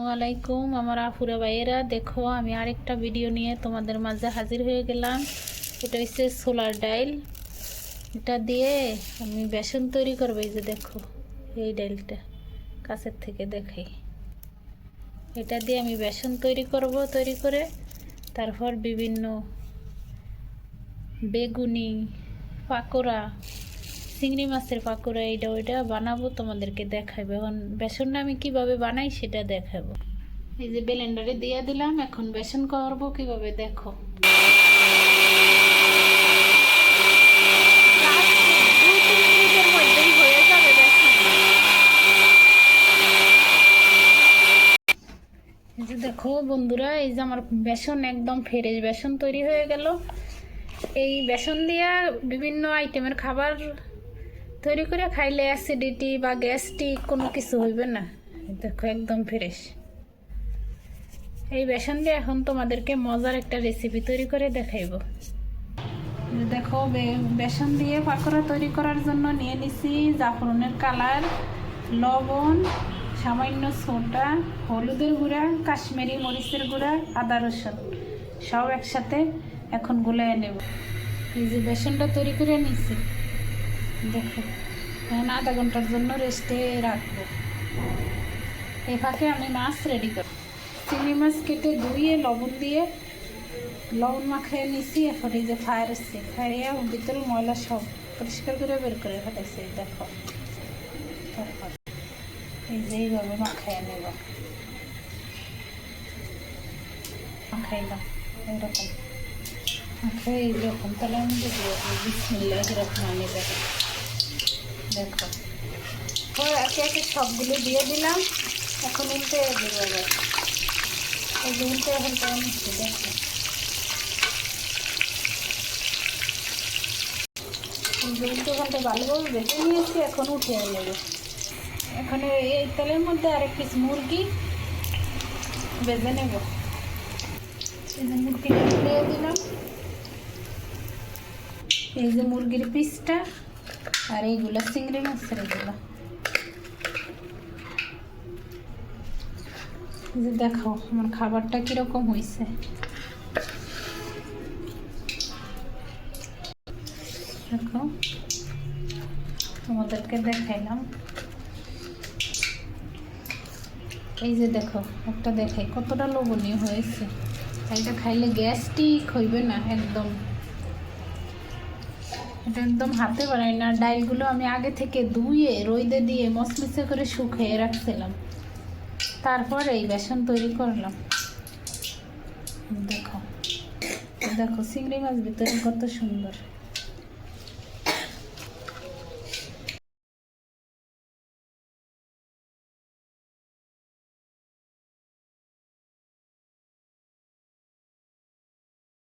আসসালামাইকুম আমার আফুরা ভাইয়েরা। দেখো, আমি আরেকটা ভিডিও নিয়ে তোমাদের মাঝে হাজির হয়ে গেলাম। এটা হচ্ছে সোলার ডাইল। এটা দিয়ে আমি বেসন তৈরি করব, এই যে দেখো, এই ডাইলটা কাছের থেকে দেখাই। এটা দিয়ে আমি বেসন তৈরি করব, তৈরি করে তারপর বিভিন্ন বেগুনি, পাকোড়া চিংড়ি মাছের পাকোড়া এইটা ওইটা বানাবো, তোমাদেরকে দেখাবো। এখন বেসনটা আমি কীভাবে বানাই সেটা দেখাবো। এই যে ব্লেন্ডারে দিয়ে দিলাম, এখন বেসন করব কীভাবে দেখো। দেখো বন্ধুরা, এই যে আমার বেসন একদম ফ্রেশ বেসন তৈরি হয়ে গেল। এই বেসন দিয়া বিভিন্ন আইটেমের খাবার তৈরি করে খাইলে অ্যাসিডিটি বা গ্যাস্ট্রিক কোনো কিছু হইবে না। দেখো, একদম ফ্রেশ এই বেসন দিয়ে এখন তোমাদেরকে মজার একটা রেসিপি তৈরি করে দেখাইব। দেখো বেসন দিয়ে পাকোড়া তৈরি করার জন্য নিয়ে নিছি জাফরনের কালার, লবণ, সামান্য সোডা, হলুদের গুঁড়া, কাশ্মীরি মরিচের গুঁড়া, আদা রসুন। সব একসাথে এখন গুলাই নেব। এই যে বেসনটা তৈরি করে নিছি। দেখো, এখন আধা ঘণ্টার জন্য রেস্টে রাখব। এই ফাঁকে আমি মাছ রেডি করব। চিংড়ি মাছ কেটে ধুয়ে, লবণ দিয়ে, লবণ মাখিয়ে নিছি। এখন এই যে ফায়ার এসছে ফায়ারিয়া ভিতরে ময়লা সব পরিষ্কার করে বের করে ফেলেছে দেখো। তারপর এই যে এইভাবে মাখাইয়া নেব। মাখাইলাম এইরকম। মাখাই এইরকম, তাহলে আমি দেখব, বিসমিল্লাহ এরকম আনি দেখো। একে একে সবগুলো দিয়ে দিলাম। এখন উল্টে দেবো এই উল্টে এখন করে নিচ্ছি দেখো। উল্টো ঘণ্টা ভালোভাবে বেঁচে নিয়েছি, এখন উঠে নেব এখন এই তেলের মধ্যে আরেক পিস মুরগি বেজে নেব। মুরগিটা দিয়ে দিলাম। এই যে মুরগির পিসটা আর এইগুলো চিংড়ি মাছের এগুলো যে দেখো আমার খাবারটা কীরকম হয়েছে দেখো তোমাদেরকে দেখাইলাম এই যে দেখো একটা দেখাই কতটা লোভনীয় হয়েছে এটা খাইলে গ্যাস্ট্রিক হইবে না একদম এটা একদম হাতে বানাই না। ডাইলগুলো আমি আগে থেকে ধুয়ে রইদে দিয়ে মচমচে করে শুকিয়ে রাখছিলাম। তারপর এই বেসন তৈরি করলাম। দেখো দেখো, চিংড়ি মাছ ভিতরে কত সুন্দর।